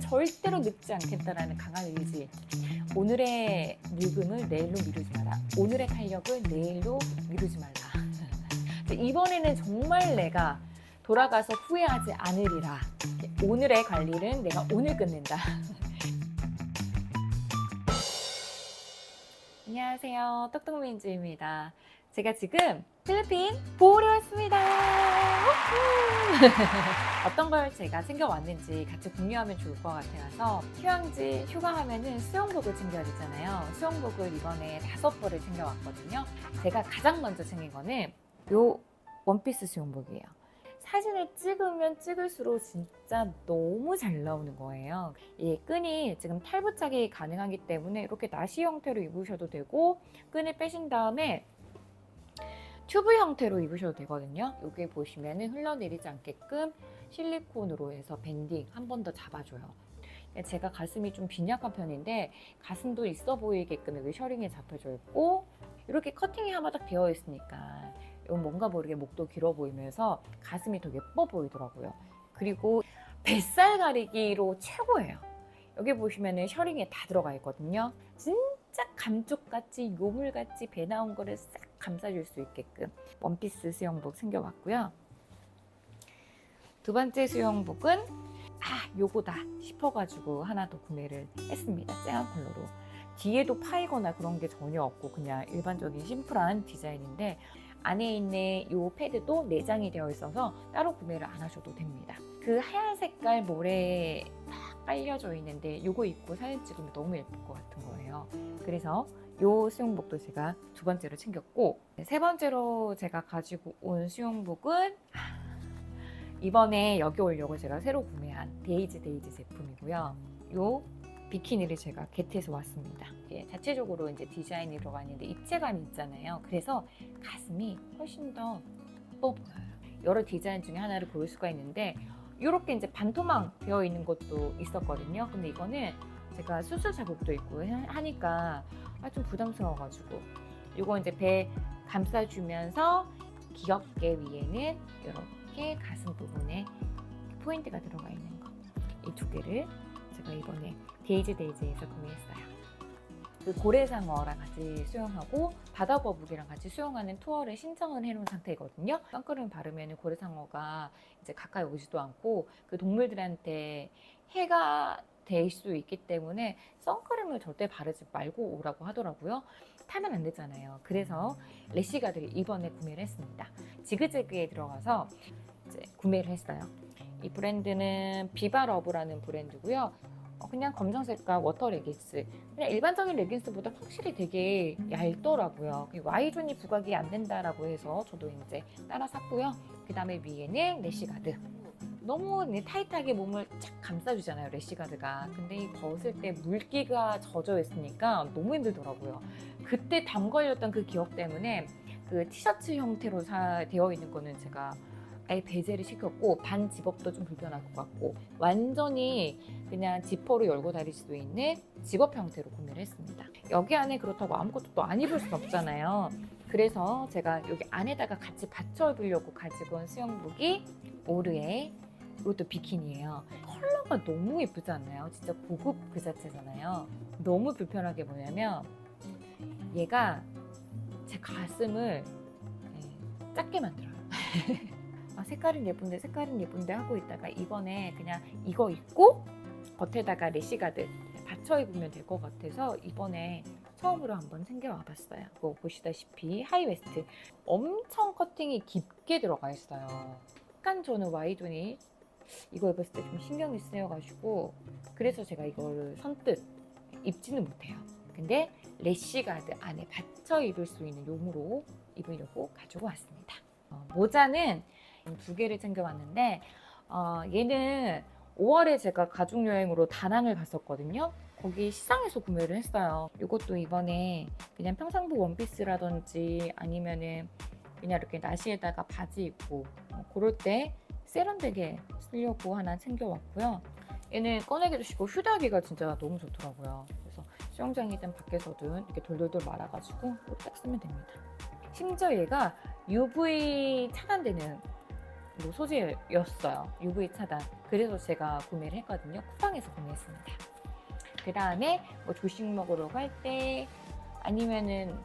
절대로 늙지 않겠다라는 강한 의지. 오늘의 늙음을 내일로 미루지 마라. 오늘의 탄력을 내일로 미루지 말라. 이번에는 정말 내가 돌아가서 후회하지 않으리라. 오늘의 관리는 내가 오늘 끝낸다. 안녕하세요. 똑똑민주입니다. 제가 지금 필리핀 보호를 왔습니다. 어떤 걸 제가 챙겨왔는지 같이 공유하면 좋을 것 같아서 휴양지 휴가하면은 수영복을 챙겨야 되잖아요. 수영복을 이번에 다섯 벌을 챙겨왔거든요. 제가 가장 먼저 챙긴 거는 요 원피스 수영복이에요. 사진을 찍으면 찍을수록 진짜 너무 잘 나오는 거예요. 이 끈이 지금 탈부착이 가능하기 때문에 이렇게 나시 형태로 입으셔도 되고 끈을 빼신 다음에 튜브 형태로 입으셔도 되거든요. 여기 보시면은 흘러내리지 않게끔 실리콘으로 해서 밴딩 한 번 더 잡아줘요. 제가 가슴이 좀 빈약한 편인데 가슴도 있어 보이게끔 여기 셔링이 잡혀져 있고 이렇게 커팅이 하마딱 되어 있으니까 이건 뭔가 모르게 목도 길어 보이면서 가슴이 더 예뻐 보이더라고요. 그리고 뱃살 가리기로 최고예요. 여기 보시면은 셔링에 다 들어가 있거든요. 진짜 감쪽같이 요물같이 배 나온 거를 싹 감싸줄 수 있게끔 원피스 수영복 챙겨왔고요. 두 번째 수영복은 아 요거다 싶어가지고 하나 더 구매를 했습니다. 쨍한 컬러로. 뒤에도 파이거나 그런 게 전혀 없고 그냥 일반적인 심플한 디자인인데 안에 있는 이 패드도 내장이 되어 있어서 따로 구매를 안 하셔도 됩니다. 그 하얀 색깔 모래에 딱 깔려져 있는데 이거 입고 사진 찍으면 너무 예쁠 것 같은 거예요. 그래서 이 수영복도 제가 두 번째로 챙겼고 세 번째로 제가 가지고 온 수영복은 이번에 여기 오려고 제가 새로 구매한 데이지 데이지 제품이고요. 요 비키니를 제가 겟해서 왔습니다. 이게 자체적으로 이제 디자인이 들어가 있는데 입체감이 있잖아요. 그래서 가슴이 훨씬 더 예뻐 보여요. 여러 디자인 중에 하나를 고를 수가 있는데 이렇게 이제 반토막 되어 있는 것도 있었거든요. 근데 이거는 제가 수술 자국도 있고 하니까 아, 좀 부담스러워가지고 이거 이제 배 감싸주면서 귀엽게 위에는 이렇게 가슴 부분에 포인트가 들어가 있는 거 이 두 개를 제가 이번에 데이지 데이지에서 구매했어요. 그 고래상어랑 같이 수영하고 바다거북이랑 같이 수영하는 투어를 신청을 해놓은 상태거든요. 선크림 바르면 고래상어가 이제 가까이 오지도 않고 그 동물들한테 해가 될 수 있기 때문에 선크림을 절대 바르지 말고 오라고 하더라고요. 타면 안 되잖아요. 그래서 레시가드를 이번에 구매를 했습니다. 지그재그에 들어가서 이제 구매를 했어요. 이 브랜드는 비바러브라는 브랜드고요. 어, 그냥 검정 색깔 워터 레깅스. 그냥 일반적인 레깅스보다 확실히 되게 얇더라고요. Y존이 부각이 안 된다라고 해서 저도 이제 따라 샀고요. 그 다음에 위에는 래시가드. 너무 타이트하게 몸을 쫙 감싸주잖아요, 래시가드가. 근데 이 벗을 때 물기가 젖어 있으니까 너무 힘들더라고요. 그때 담 걸렸던 그 기억 때문에 그 티셔츠 형태로 사, 되어 있는 거는 제가 아예 배제를 시켰고 반 집업도 좀 불편할 것 같고 완전히 그냥 지퍼로 열고 다닐 수 있는 집업 형태로 구매를 했습니다. 여기 안에 그렇다고 아무것도 또 안 입을 순 없잖아요. 그래서 제가 여기 안에다가 같이 받쳐 입으려고 가지고 온 수영복이 오르의 이것도 비키니예요. 컬러가 너무 예쁘지 않나요? 진짜 고급 그 자체잖아요. 너무 불편하게 뭐냐면 얘가 제 가슴을 네, 작게 만들어요. 아, 색깔은 예쁜데 색깔은 예쁜데 하고 있다가 이번에 그냥 이거 입고 겉에다가 레시가드 받쳐 입으면 될 것 같아서 이번에 처음으로 한번 챙겨와 봤어요. 이거 보시다시피 하이웨스트 엄청 커팅이 깊게 들어가 있어요. 약간 저는 와이존이 이거 입었을 때 좀 신경이 쓰여가지고 그래서 제가 이거를 선뜻 입지는 못해요. 근데 레시가드 안에 받쳐 입을 수 있는 용으로 입으려고 가지고 왔습니다. 어, 모자는 두 개를 챙겨왔는데 어, 얘는 5월에 제가 가족 여행으로 다낭을 갔었거든요. 거기 시장에서 구매를 했어요. 이것도 이번에 그냥 평상복 원피스라든지 아니면은 그냥 이렇게 나시에다가 바지 입고 어, 그럴 때 세련되게 쓰려고 하나 챙겨왔고요. 얘는 꺼내기도 쉽고 휴대하기가 진짜 너무 좋더라고요. 그래서 수영장이든 밖에서든 이렇게 돌돌돌 말아가지고 딱 쓰면 됩니다. 심지어 얘가 UV 차단되는 뭐 소재였어요. UV 차단. 그래서 제가 구매를 했거든요. 쿠팡에서 구매했습니다. 그 다음에 뭐 조식 먹으러 갈 때 아니면은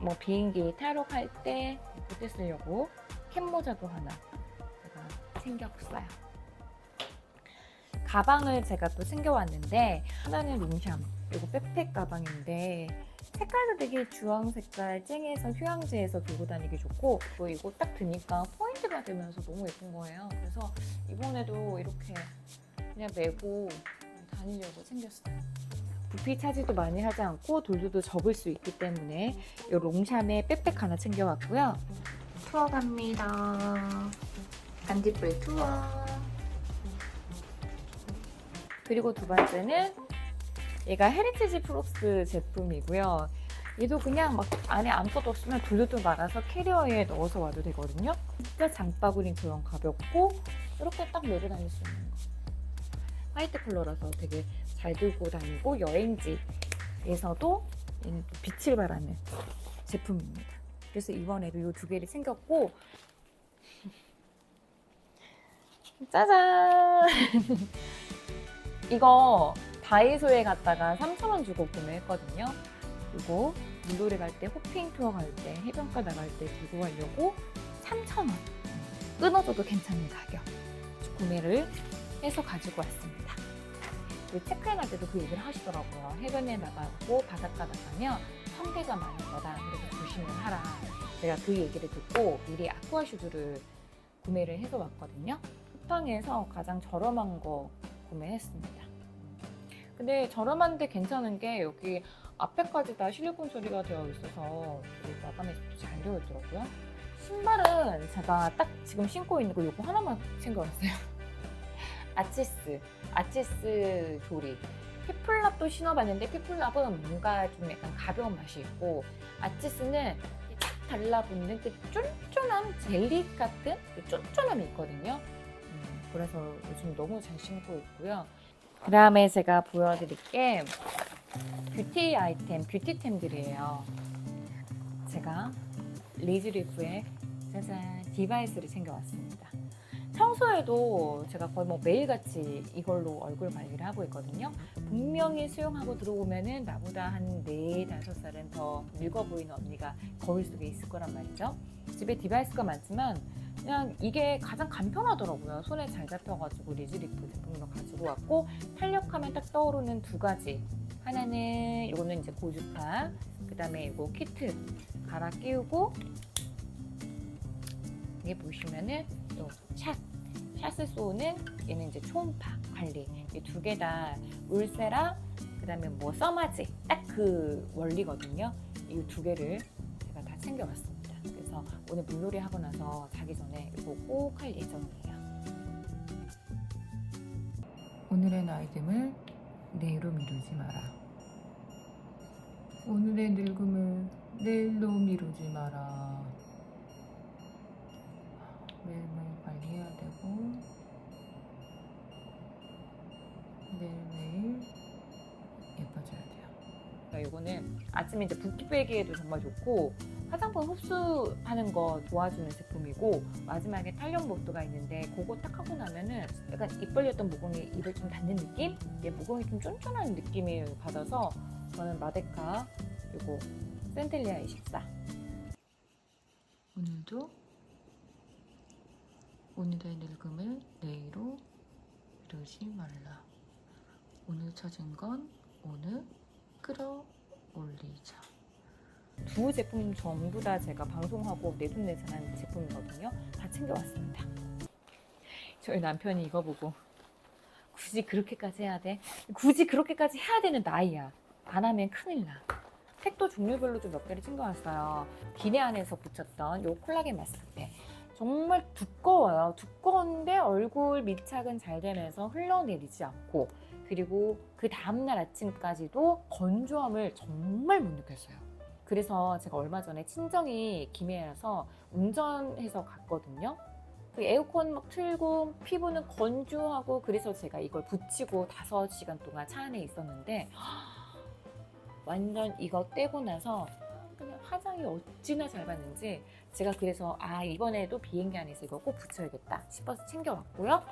뭐 비행기 타러 갈 때 그때 쓰려고 캡 모자도 하나 제가 챙겼어요. 가방을 제가 또 챙겨왔는데 하나는 룸샴 그리고 백팩 가방인데 색깔도 되게 주황 색깔 쨍해서 휴양지에서 들고 다니기 좋고 또 이거 딱 드니까 포인트가 되면서 너무 예쁜 거예요. 그래서 이번에도 이렇게 그냥 메고 다니려고 챙겼어요. 부피 차지도 많이 하지 않고 돌도도 접을 수 있기 때문에 이 롱샴의 백팩 하나 챙겨왔고요. 투어 갑니다. 안디풀 투어. 그리고 두 번째는 얘가 헤리티지 프록스 제품이고요. 얘도 그냥 막 안에 아무것도 없으면 둘둘둘 말아서 캐리어에 넣어서 와도 되거든요. 진짜 장바구니처럼 가볍고 이렇게 딱 메고 다닐 수 있는 거. 화이트 컬러라서 되게 잘 들고 다니고 여행지에서도 얘는 또 빛을 발하는 제품입니다. 그래서 이번에도 이 두 개를 챙겼고 짜잔! 이거 다이소에 갔다가 3,000원 주고 구매했거든요. 그리고 물놀이 갈 때, 호핑 투어 갈 때, 해변가 나갈 때 들고 가려고 3,000원. 끊어줘도 괜찮은 가격. 구매를 해서 가지고 왔습니다. 그 체크인할 때도 그 얘기를 하시더라고요. 해변에 나가고 바닷가 나가면 성게가 많을 거다. 그래서 조심을 하라. 제가 그 얘기를 듣고 미리 아쿠아 슈즈를 구매를 해서 왔거든요. 쿠팡에서 가장 저렴한 거 구매했습니다. 근데 저렴한데 괜찮은 게 여기 앞에까지 다 실리콘 처리가 되어 있어서 여기 마감에서도 잘 되어 있더라고요. 신발은 제가 딱 지금 신고 있는 거 이거 하나만 챙겨왔어요. 아치스, 아치스 조리. 피플랍도 신어봤는데 피플랍은 뭔가 좀 약간 가벼운 맛이 있고 아치스는 딱 달라붙는 그 쫀쫀한 젤리 같은 그 쫀쫀함이 있거든요. 음, 그래서 요즘 너무 잘 신고 있고요. 그 다음에 제가 보여드릴 게 뷰티 아이템, 뷰티템들이에요. 제가 리즈리프의 짜잔 디바이스를 챙겨왔습니다. 청소에도 제가 거의 뭐 매일같이 이걸로 얼굴 관리를 하고 있거든요. 분명히 수영하고 들어오면은 나보다 한 4, 5살은 더 늙어 보이는 언니가 거울 속에 있을 거란 말이죠. 집에 디바이스가 많지만 그냥 이게 가장 간편하더라고요. 손에 잘 잡혀가지고 리즈리프 제품으로 가지고 왔고 탄력하면 딱 떠오르는 두 가지. 하나는 이거는 이제 고주파, 그 다음에 이거 키트 갈아 끼우고 이게 보시면은 또 샷, 샷을 쏘는 얘는 이제 초음파 관리 이 두 개 다 울세라 그 다음에 뭐 써마지 딱 그 원리거든요. 이 두 개를 제가 다 챙겨왔습니다. 그래서 오늘 물놀이 하고 나서 자기 전에 이거 꼭 할 예정이에요. 오늘의 나이듦을 내일로 미루지 마라. 오늘의 늙음을 내일로 미루지 마라. 관리 해야 되고 매일매일 예뻐져야 돼요. 이거는 아침에 이제 붓기 빼기에도 정말 좋고 화장품 흡수하는 거 도와주는 제품이고 마지막에 탄력 모드가 있는데 그거 딱 하고 나면은 약간 입 벌렸던 모공이 입을 좀 닫는 느낌? 얘 모공이 좀 쫀쫀한 느낌을 받아서 저는 마데카 그리고 센텔리아 24 오늘도 오늘의 늙음을 내일로 미루지 말라. 오늘 찾은 건 오늘 끌어올리자. 두 제품 전부 다 제가 방송하고 내돈내산한 제품이거든요. 다 챙겨왔습니다. 저희 남편이 이거 보고 굳이 그렇게까지 해야 돼? 굳이 그렇게까지 해야 되는 나이야. 안 하면 큰일 나. 색도 종류별로 좀 몇 개를 챙겨왔어요. 기내 안에서 붙였던 요 콜라겐 마스크팩. 정말 두꺼워요. 두꺼운데 얼굴 밀착은 잘 되면서 흘러내리지 않고 그리고 그 다음날 아침까지도 건조함을 정말 못 느꼈어요. 그래서 제가 얼마 전에 친정이 김해라서 운전해서 갔거든요. 그 에어컨 막 틀고 피부는 건조하고 그래서 제가 이걸 붙이고 5시간 동안 차 안에 있었는데 완전 이거 떼고 나서 그냥 화장이 어찌나 잘 받는지 제가 그래서 아 이번에도 비행기 안에서 이거 꼭 붙여야겠다 싶어서 챙겨왔고요.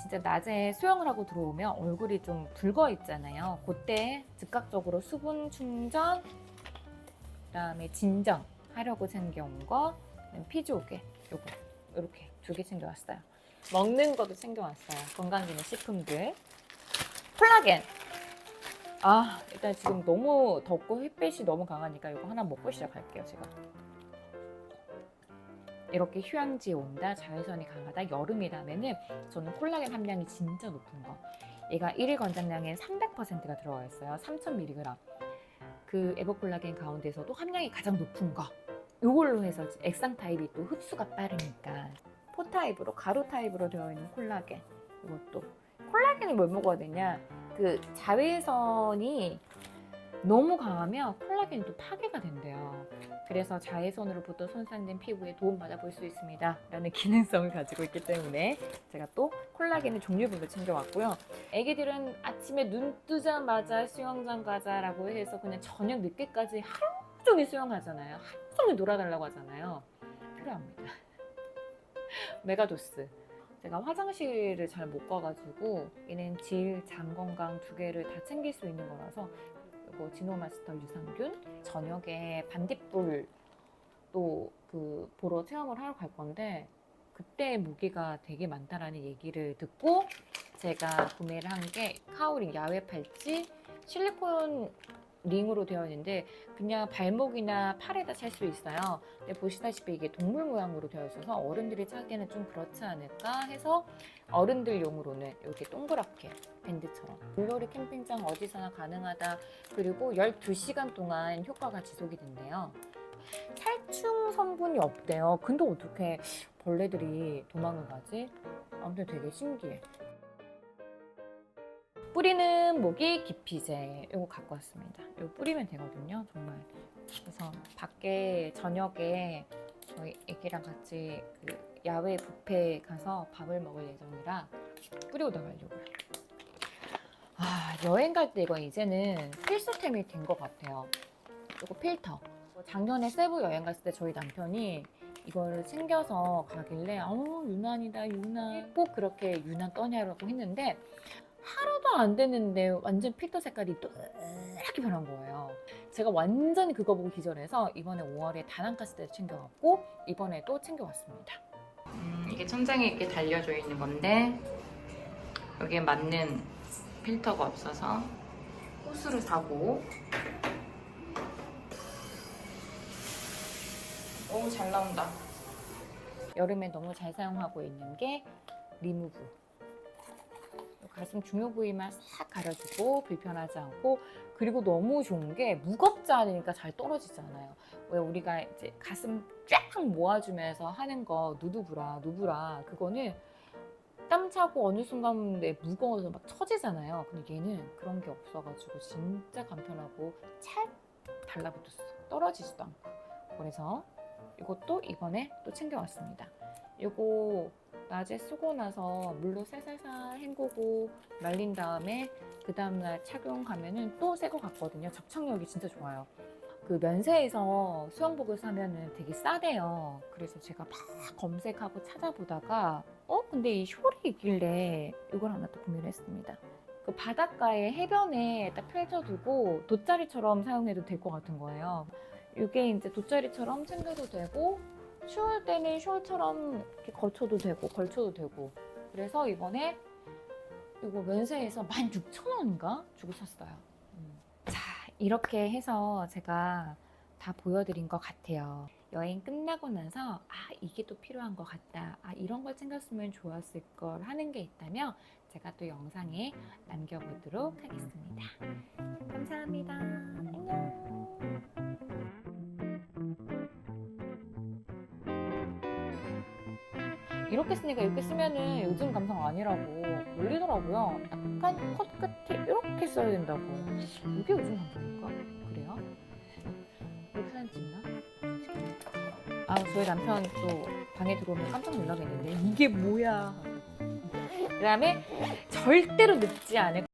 진짜 낮에 수영을 하고 들어오면 얼굴이 좀 붉어 있잖아요. 그때 즉각적으로 수분 충전, 그다음에 진정 하려고 챙겨온 거, 피지오게 요거 이렇게 두 개 챙겨왔어요. 먹는 것도 챙겨왔어요. 건강기능 식품들. 콜라겐. 아 일단 지금 너무 덥고 햇빛이 너무 강하니까 이거 하나 먹고 시작할게요 제가. 이렇게 휴양지에 온다, 자외선이 강하다, 여름이라면은 저는 콜라겐 함량이 진짜 높은 거. 얘가 1일 권장량에 300%가 들어가 있어요. 3000mg. 그 에버콜라겐 가운데서도 함량이 가장 높은 거. 이걸로 해서 액상 타입이 또 흡수가 빠르니까 포 타입으로 가루 타입으로 되어 있는 콜라겐 이것도 콜라겐을 뭘 먹어야 되냐 그 자외선이 너무 강하면 콜라겐이 또 파괴가 된대요. 그래서 자외선으로부터 손상된 피부에 도움받아 볼 수 있습니다. 라는 기능성을 가지고 있기 때문에 제가 또 콜라겐을 종류별로 챙겨왔고요. 애기들은 아침에 눈 뜨자마자 수영장 가자라고 해서 그냥 저녁 늦게까지 하루 종일 수영하잖아요. 하루 종일 놀아달라고 하잖아요. 필요합니다. 메가도스. 제가 화장실을 잘 못 가가지고 얘는 질, 장 건강 두 개를 다 챙길 수 있는 거라서 이거 지노마스터 유산균 저녁에 반딧불 또 그 보러 체험을 하러 갈 건데 그때 무게가 되게 많다라는 얘기를 듣고 제가 구매를 한 게 카오링 야외 팔찌 실리콘 링으로 되어 있는데 그냥 발목이나 팔에다 찰 수 있어요. 근데 보시다시피 이게 동물 모양으로 되어 있어서 어른들이 차기에는 좀 그렇지 않을까 해서 어른들용으로는 이렇게 동그랗게 밴드처럼 물놀이 캠핑장 어디서나 가능하다 그리고 12시간 동안 효과가 지속이 된대요. 살충 성분이 없대요. 근데 어떻게 벌레들이 도망을 가지? 아무튼 되게 신기해. 뿌리는 모기 기피제 이거 갖고 왔습니다. 이거 뿌리면 되거든요. 정말. 그래서 밖에 저녁에 저희 애기랑 같이 그 야외 뷔페 가서 밥을 먹을 예정이라 뿌리고 나가려고요. 아 여행 갈 때 이거 이제는 필수템이 된 것 같아요. 이거 필터. 작년에 세부 여행 갔을 때 저희 남편이 이거를 챙겨서 가길래 어 유난이다 유난 꼭 그렇게 유난 떠냐라고 했는데 하루도 안 됐는데 완전 필터 색깔이 또이렇게 변한 거예요. 제가 완전히 그거 보고 기절해서 이번에 5월에 다낭갔을 때 챙겨왔고 이번에도 챙겨왔습니다. 음, 이게 천장에 이렇게 달려져 있는 건데 여기에 맞는 필터가 없어서 호스를 사고 오 잘 나온다. 여름에 너무 잘 사용하고 있는 게 리무브. 가슴 중요 부위만 싹 가려주고 불편하지 않고 그리고 너무 좋은 게 무겁지 않으니까 잘 떨어지잖아요. 왜 우리가 이제 가슴 쫙 모아주면서 하는 거 누드브라 누브라 그거는 땀 차고 어느 순간 내 무거워서 막 처지잖아요. 근데 얘는 그런 게 없어가지고 진짜 간편하고 찰 달라붙었어. 떨어지지도 않고. 그래서 이것도 이번에 또 챙겨왔습니다. 이거 낮에 쓰고 나서 물로 살살살 헹구고 말린 다음에 그 다음날 착용하면은 또 새 거 같거든요. 접착력이 진짜 좋아요. 그 면세에서 수영복을 사면은 되게 싸대요. 그래서 제가 막 검색하고 찾아보다가 어 근데 이 숄이 있길래 이걸 하나 또 구매를 했습니다. 그 바닷가에 해변에 딱 펼쳐두고 돗자리처럼 사용해도 될 것 같은 거예요. 이게 이제 돗자리처럼 챙겨도 되고 추울 때는 숄처럼 이렇게 걸쳐도 되고 걸쳐도 되고 그래서 이번에 이거 면세에서 16,000원인가 주고 샀어요. 음. 자 이렇게 해서 제가 다 보여드린 것 같아요. 여행 끝나고 나서 아 이게 또 필요한 것 같다. 아 이런 걸 챙겼으면 좋았을 걸 하는 게 있다면 제가 또 영상에 남겨보도록 하겠습니다. 감사합니다. 안녕. 이렇게 쓰니까 이렇게 쓰면은 요즘 감성 아니라고 놀리더라고요. 약간 컷 끝에 이렇게 써야 된다고. 이게 요즘 감성인가? 그래요? 이렇게 사진 찍나? 아, 저희 남편 또 방에 들어오면 깜짝 놀라겠는데 이게 뭐야? 그 다음에 절대로 늙지 않을